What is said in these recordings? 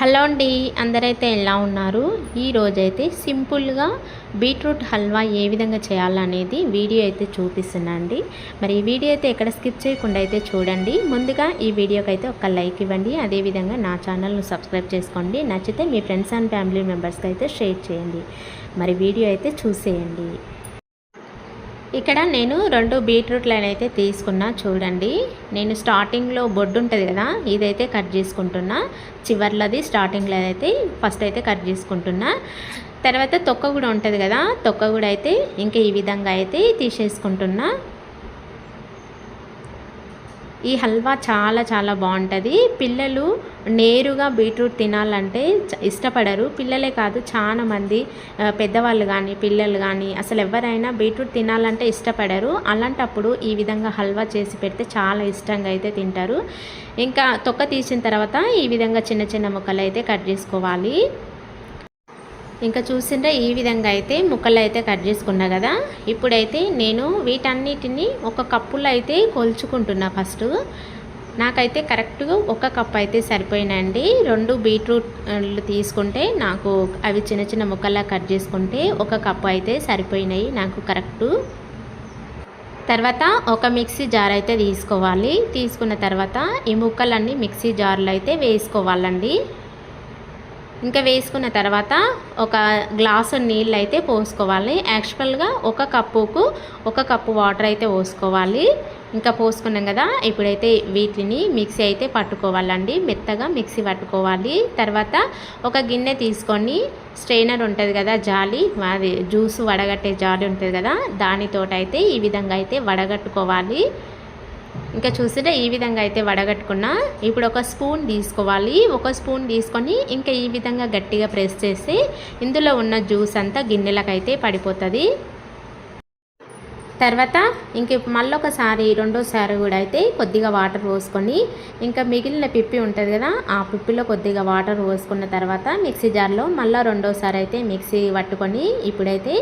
Hello అండి అందరైతే ఎలా ఉన్నారు? ఈరోజైతే సింపుల్గా బీట్రూట్ హల్వా ఏ విధంగా చేయాలనేది వీడియో అయితే చూపిస్తున్నాండి మరి ఈ వీడియో అయితే ఎక్కడ స్కిప్ చేయకుండా అయితే చూడండి. ముందుగా ఈ వీడియోకి అయితే ఒక లైక్ ఇవ్వండి. అదేవిధంగా నా ఛానల్ను సబ్స్క్రైబ్ చేసుకోండి. నచ్చితే మీ ఫ్రెండ్స్ అండ్ ఫ్యామిలీ మెంబర్స్కి అయితే షేర్ చేయండి. మరి వీడియో అయితే చూసేయండి. ఇక్కడ నేను రెండు బీట్రూట్లను అయితే తీసుకున్నా చూడండి. నేను స్టార్టింగ్లో బొడ్డు ఉంటుంది కదా ఇదైతే కట్ చేసుకుంటున్నా. చివర్లది స్టార్టింగ్లో అయితే ఫస్ట్ అయితే కట్ చేసుకుంటున్నా. తర్వాత తొక్క కూడా ఉంటుంది కదా తొక్క కూడా అయితే ఇంకా ఈ విధంగా అయితే తీసేసుకుంటున్నా. ఈ హల్వా చాలా చాలా బాగుంటుంది. పిల్లలు నేరుగా బీట్రూట్ తినాలంటే చ- ఇష్టపడరు. పిల్లలే కాదు చాలా మంది పెద్దవాళ్ళు కానీ పిల్లలు కానీ అసలు ఎవరైనా బీట్రూట్ తినాలంటే ఇష్టపడరు. అలాంటప్పుడు ఈ విధంగా హల్వా చేసి పెడితే చాలా ఇష్టంగా అయితే తింటారు. ఇంకా తొక్క తీసిన తర్వాత ఈ విధంగా చిన్న చిన్న ముక్కలు అయితే కట్ చేసుకోవాలి. ఇంకా చూసిండ్రా ఈ విధంగా అయితే ముక్కలు అయితే కట్ చేసుకున్నా కదా. ఇప్పుడైతే నేను వీటన్నిటిని ఒక కప్పులో అయితే కొలుచుకుంటున్నా ఫస్ట్. నాకైతే కరెక్ట్గా ఒక కప్ అయితే సరిపోయినండి రెండు బీట్రూట్లు తీసుకుంటే నాకు అవి చిన్న చిన్న ముక్కల్లా కట్ చేసుకుంటే ఒక కప్పు అయితే సరిపోయినాయి నాకు కరెక్టు. తర్వాత ఒక మిక్సీ జార్ అయితే తీసుకోవాలి. తీసుకున్న తర్వాత ఈ ముక్కలన్నీ మిక్సీ జార్లో అయితే వేసుకోవాలండి. ఇంకా వేసుకున్న తర్వాత ఒక గ్లాసు నీళ్ళు అయితే పోసుకోవాలి యాక్చువల్గా ఒక కప్పుకు ఒక కప్పు వాటర్ అయితే పోసుకోవాలి. ఇంకా పోసుకున్నాం కదా ఇప్పుడైతే వీటిని మిక్సీ అయితే పట్టుకోవాలండి. మెత్తగా మిక్సీ పట్టుకోవాలి. తర్వాత ఒక గిన్నె తీసుకొని స్ట్రైనర్ ఉంటుంది కదా జాలి అది జ్యూస్ వడగట్టే జాలి ఉంటుంది కదా దానితోటైతే ఈ విధంగా అయితే వడగట్టుకోవాలి. ఇంకా చూసినా ఈ విధంగా అయితే వడగట్టుకున్నా. ఇప్పుడు ఒక స్పూన్ తీసుకోవాలి. ఒక స్పూన్ తీసుకొని ఇంకా ఈ విధంగా గట్టిగా ప్రెస్ చేసి ఇందులో ఉన్న జ్యూస్ అంతా గిన్నెలకైతే పడిపోతుంది. తర్వాత ఇంక మళ్ళొకసారి రెండోసారి కూడా అయితే కొద్దిగా వాటర్ పోసుకొని ఇంకా మిగిలిన పిప్పి ఉంటుంది కదా ఆ పిప్పిలో కొద్దిగా వాటర్ పోసుకున్న తర్వాత మిక్సీ జార్లో మళ్ళీ రెండోసారి అయితే మిక్సీ పట్టుకొని ఇప్పుడైతే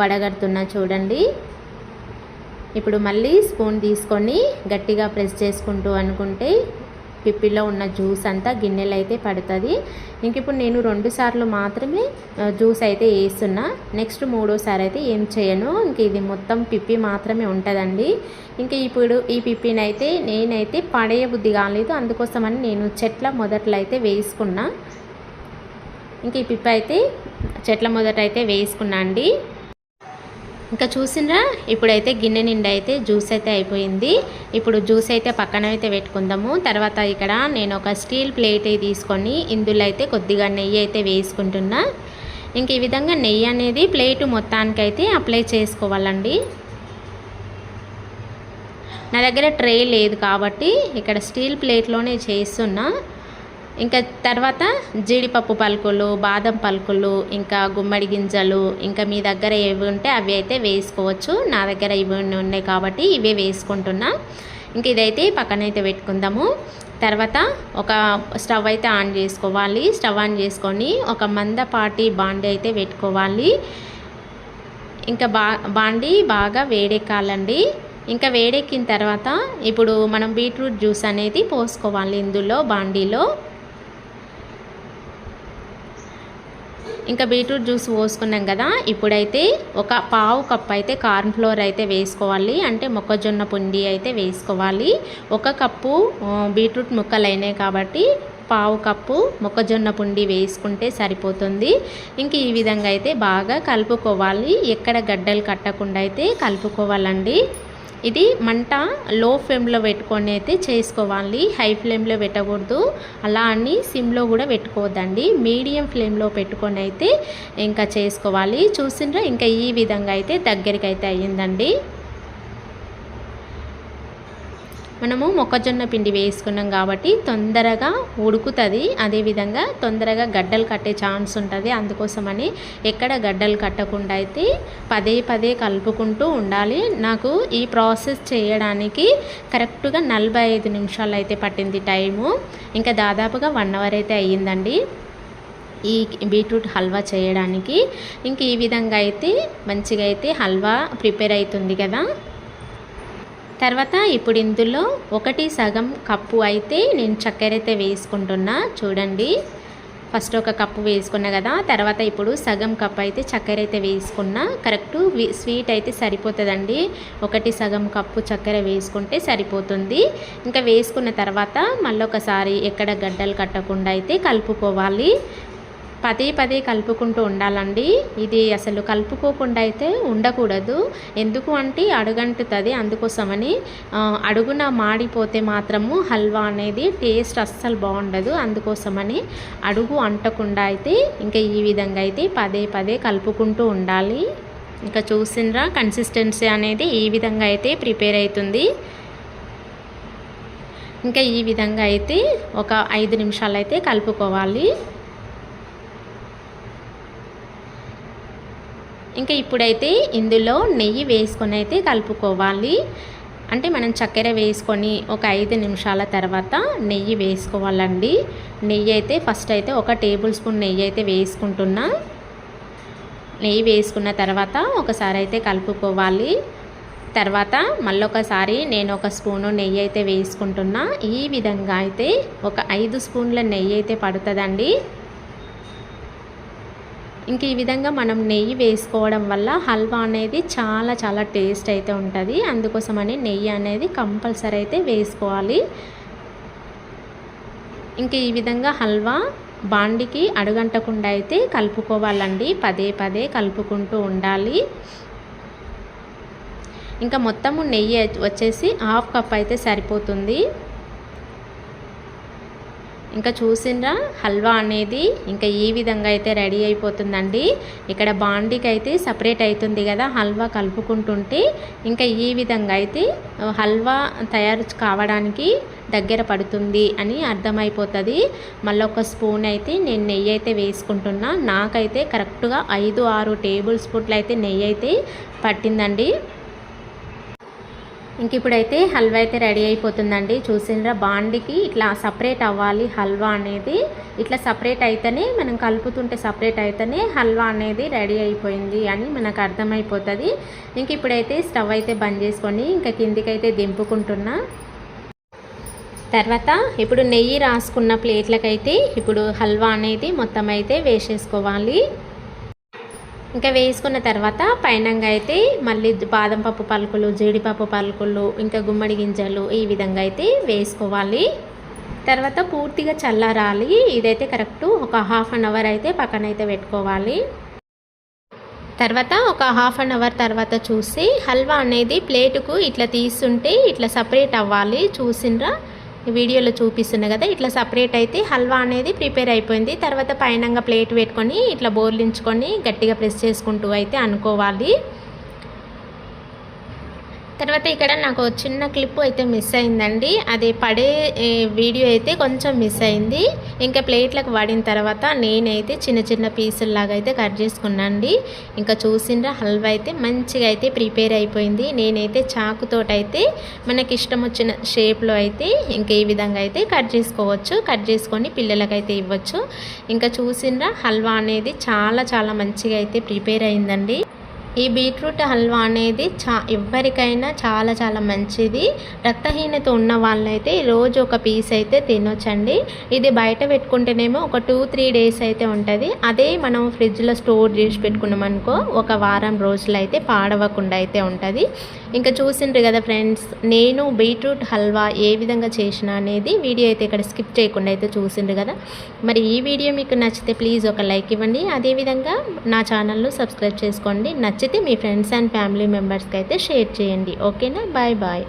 వడగడుతున్నా చూడండి. ఇప్పుడు మళ్ళీ స్పూన్ తీసుకొని గట్టిగా ప్రెస్ చేసుకుంటూ అనుకుంటే పిప్పిలో ఉన్న జ్యూస్ అంతా గిన్నెలు అయితే పడుతుంది. ఇంక ఇప్పుడు నేను రెండు సార్లు మాత్రమే జ్యూస్ అయితే వేస్తున్నా. నెక్స్ట్ మూడోసారి అయితే ఏం చేయను. ఇంక ఇది మొత్తం పిప్పి మాత్రమే ఉంటుందండి. ఇంకా ఇప్పుడు ఈ పిప్పిని అయితే నేనైతే పడేయ బుద్ధి కాలేదు. అందుకోసమని నేను చెట్ల మొదట్లో అయితే వేసుకున్నా. ఇంక ఈ పిప్పి అయితే చెట్ల మొదట అయితే వేసుకున్నా అండి. ఇంకా చూసిండ్రా ఇప్పుడైతే గిన్నె నిండా అయితే జ్యూస్ అయితే అయిపోయింది. ఇప్పుడు జ్యూస్ అయితే పక్కన అయితే పెట్టుకుందాము. తర్వాత ఇక్కడ నేను ఒక స్టీల్ ప్లేట్ తీసుకొని ఇందులో అయితే కొద్దిగా నెయ్యి అయితే వేసుకుంటున్నా. ఇంక ఈ విధంగా నెయ్యి అనేది ప్లేట్ మొత్తానికైతే అప్లై చేసుకోవాలండి. నా దగ్గర ట్రే లేదు కాబట్టి ఇక్కడ స్టీల్ ప్లేట్లోనే చేస్తున్నా. ఇంకా తర్వాత జీడిపప్పు పలుకులు బాదం పలుకులు ఇంకా గుమ్మడి గింజలు ఇంకా మీ దగ్గర ఏవి ఉంటే అవి అయితే వేసుకోవచ్చు. నా దగ్గర ఇవి ఉన్నాయి కాబట్టి ఇవే వేసుకుంటున్నా. ఇంక ఇదైతే పక్కనైతే పెట్టుకుందాము. తర్వాత ఒక స్టవ్ అయితే ఆన్ చేసుకోవాలి. స్టవ్ ఆన్ చేసుకొని ఒక మందపాటి బాండి అయితే పెట్టుకోవాలి. ఇంకా బా బాండి బాగా వేడెక్కాలండి. ఇంకా వేడెక్కిన తర్వాత ఇప్పుడు మనం బీట్రూట్ జ్యూస్ అనేది పోసుకోవాలి ఇందులో బాండీలో. ఇంకా బీట్రూట్ జ్యూస్ పోసుకున్నాం కదా ఇప్పుడైతే ఒక పావు కప్ అయితే కార్న్ ఫ్లోర్ అయితే వేసుకోవాలి. అంటే మొక్కజొన్న పిండి అయితే వేసుకోవాలి. ఒక కప్పు బీట్రూట్ ముక్కలు అయినాయి కాబట్టి పావు కప్పు మొక్కజొన్న పిండి వేసుకుంటే సరిపోతుంది. ఇంక ఈ విధంగా అయితే బాగా కలుపుకోవాలి. ఎక్కడ గడ్డలు కట్టకుండా అయితే కలుపుకోవాలండి. ఇది మంట లో ఫ్లేమ్లో పెట్టుకొని అయితే చేసుకోవాలి. హై ఫ్లేమ్లో పెట్టకూడదు. అలా అని సిమ్లో కూడా పెట్టుకోవద్దండి. మీడియం ఫ్లేమ్లో పెట్టుకొని అయితే ఇంకా చేసుకోవాలి. చూసిండ్రా? ఇంకా ఈ విధంగా అయితే దగ్గరికి అయితే అయ్యిందండి. మనము మొక్కజొన్న పిండి వేసుకున్నాం కాబట్టి తొందరగా ఉడుకుతుంది. అదేవిధంగా తొందరగా గడ్డలు కట్టే ఛాన్స్ ఉంటుంది. అందుకోసమని ఎక్కడ గడ్డలు కట్టకుండా అయితే పదే పదే కలుపుకుంటూ ఉండాలి. నాకు ఈ ప్రాసెస్ చేయడానికి కరెక్ట్గా నలభై ఐదు నిమిషాలు అయితే పట్టింది టైము. ఇంకా దాదాపుగా వన్ అవర్ అయితే అయ్యిందండి. ఈ బీట్రూట్ హల్వా చేయడానికి. ఇంక ఈ విధంగా అయితే మంచిగా అయితే హల్వా ప్రిపేర్ అవుతుంది కదా. తర్వాత ఇప్పుడు ఇందులో ఒకటి సగం కప్పు అయితే నేను చక్కెర అయితే వేసుకుంటున్నా చూడండి. ఫస్ట్ ఒక కప్పు వేసుకున్నా కదా తర్వాత ఇప్పుడు సగం కప్ అయితే చక్కెర అయితే వేసుకున్నా. కరెక్ట్ స్వీట్ అయితే సరిపోతుందండి. ఒకటి సగం కప్పు చక్కెర వేసుకుంటే సరిపోతుంది. ఇంకా వేసుకున్న తర్వాత మళ్ళీ ఒకసారి ఎక్కడ గడ్డలు కట్టకుండా అయితే కలుపుకోవాలి. పదే పదే కలుపుకుంటూ ఉండాలండి. ఇది అసలు కలుపుకోకుండా అయితే ఉండకూడదు. ఎందుకు అంటే అడుగంటుతుంది అందుకోసమని అడుగున మాడిపోతే మాత్రము హల్వా అనేది టేస్ట్ అస్సలు బాగుండదు. అందుకోసమని అడుగు అంటకుండా అయితే ఇంకా ఈ విధంగా అయితే పదే పదే కలుపుకుంటూ ఉండాలి. ఇంకా చూసినరా కన్సిస్టెన్సీ అనేది ఈ విధంగా అయితే ప్రిపేర్ అవుతుంది ఇంకా ఈ విధంగా అయితే ఒక ఐదు నిమిషాలు అయితే కలుపుకోవాలి. ఇంకా ఇప్పుడైతే ఇందులో నెయ్యి వేసుకొని అయితే కలుపుకోవాలి. అంటే మనం చక్కెర వేసుకొని ఒక ఐదు నిమిషాల తర్వాత నెయ్యి వేసుకోవాలండి. నెయ్యి అయితే ఫస్ట్ అయితే ఒక టేబుల్ స్పూన్ నెయ్యి అయితే వేసుకుంటున్నా. నెయ్యి వేసుకున్న తర్వాత ఒకసారి అయితే కలుపుకోవాలి. తర్వాత మళ్ళొకసారి నేను ఒక స్పూను నెయ్యి అయితే వేసుకుంటున్నా. ఈ విధంగా అయితే ఒక ఐదు స్పూన్ల నెయ్యి అయితే పడుతుందండి. ఇంక ఈ విధంగా మనం నెయ్యి వేసుకోవడం వల్ల హల్వా అనేది చాలా చాలా టేస్ట్ అయితే ఉంటుంది. అందుకోసమని నెయ్యి అనేది కంపల్సరీ అయితే వేసుకోవాలి. ఇంక ఈ విధంగా హల్వా బాండికి అడుగంటకుండా అయితే కలుపుకోవాలండి. పదే పదే కలుపుకుంటూ ఉండాలి. ఇంకా మొత్తము నెయ్యి వచ్చేసి హాఫ్ కప్ అయితే సరిపోతుంది. ఇంకా చూసిండ్రా? హల్వా అనేది ఇంకా ఈ విధంగా అయితే రెడీ అయిపోతుందండి. ఇక్కడ బాండీకి అయితే సపరేట్ అవుతుంది కదా హల్వా కలుపుకుంటుంటే. ఇంకా ఈ విధంగా అయితే హల్వా తయారు కావడానికి దగ్గర పడుతుంది అని అర్థమైపోతుంది. మళ్ళీ ఒక స్పూన్ అయితే నేను నెయ్యి అయితే వేసుకుంటున్నా. నాకైతే కరెక్ట్గా ఐదు ఆరు టేబుల్ స్పూన్లు అయితే నెయ్యి అయితే పట్టిందండి. ఇంక ఇప్పుడైతే హల్వా అయితే రెడీ అయిపోతుందండి. చూసినరా బాండికి ఇట్లా సపరేట్ అవ్వాలి హల్వా అనేది. ఇట్లా సపరేట్ అయితేనే మనం కలుపుతుంటే సపరేట్ అయితేనే హల్వా అనేది రెడీ అయిపోయింది అని మనకు అర్థమైపోతుంది. ఇంక ఇప్పుడైతే స్టవ్ అయితే బంద్ చేసుకొని ఇంకా కిందికైతే దింపుకుంటున్నా. తర్వాత ఇప్పుడు నెయ్యి రాసుకున్న ప్లేట్లకైతే ఇప్పుడు హల్వా అనేది మొత్తం అయితే వేసేసుకోవాలి. ఇంకా వేసుకున్న తర్వాత పైనంగా అయితే మళ్ళీ బాదం పప్పు పలుకులు జీడిపప్పు పలుకులు ఇంకా గుమ్మడి గింజలు ఈ విధంగా అయితే వేసుకోవాలి. తర్వాత పూర్తిగా చల్లారాలి. ఇదైతే కరెక్ట్ ఒక హాఫ్ అన్ అవర్ అయితే పక్కన అయితే పెట్టుకోవాలి. తర్వాత ఒక హాఫ్ అన్ అవర్ తర్వాత చూసి హల్వా అనేది ప్లేటుకు ఇట్లా తీస్తుంటే ఇట్లా సపరేట్ అవ్వాలి. చూసిండ్రా? వీడియోలో చూపిస్తున్నా కదా ఇట్లా సపరేట్ అయితే హల్వా అనేది ప్రిపేర్ అయిపోయింది. తర్వాత పైనంగా ప్లేట్ పెట్టుకొని ఇట్లా బోర్లించుకొని గట్టిగా ప్రెస్ చేసుకుంటూ అయితే అనుకోవాలి. తర్వాత ఇక్కడ నాకు చిన్న క్లిప్ అయితే మిస్ అయిందండి. అది పడే వీడియో అయితే కొంచెం మిస్ అయింది. ఇంకా ప్లేట్లకు వాడిన తర్వాత నేనైతే చిన్న చిన్న పీసుల్లాగా అయితే కట్ చేసుకున్నాండి ఇంకా చూసిండ్రా హల్వా అయితే మంచిగా అయితే ప్రిపేర్ అయిపోయింది. నేనైతే చాకుతోటైతే మనకి ఇష్టం వచ్చిన షేప్లో అయితే ఇంకా ఈ విధంగా అయితే కట్ చేసుకోవచ్చు. కట్ చేసుకొని పిల్లలకైతే ఇవ్వచ్చు. ఇంకా చూసిండ్రా హల్వా అనేది చాలా చాలా మంచిగా అయితే ప్రిపేర్ అయిందండి. ఈ బీట్రూట్ హల్వా అనేది చా ఎవరికైనా చాలా చాలా మంచిది. రక్తహీనత ఉన్న వాళ్ళైతే రోజు ఒక పీస్ అయితే తినొచ్చండి. ఇది బయట పెట్టుకుంటేనేమో ఒక టూ త్రీ డేస్ అయితే ఉంటుంది. అదే మనం ఫ్రిడ్జ్లో స్టోర్ చేసి పెట్టుకున్నామనుకో ఒక వారం రోజులు అయితే పాడవకుండా అయితే ఉంటుంది. ఇంకా చూసిండ్రు కదా ఫ్రెండ్స్ నేను బీట్రూట్ హల్వా ఏ విధంగా చేసిన అనేది వీడియో అయితే ఇక్కడ స్కిప్ చేయకుండా అయితే చూసిండ్రు కదా. మరి ఈ వీడియో మీకు నచ్చితే ప్లీజ్ ఒక లైక్ ఇవ్వండి. అదేవిధంగా నా ఛానల్ను సబ్స్క్రైబ్ చేసుకోండి. నచ్చితే మీ ఫ్రెండ్స్ అండ్ ఫ్యామిలీ మెంబర్స్కి అయితే షేర్ చేయండి. ఓకేనా? Bye bye.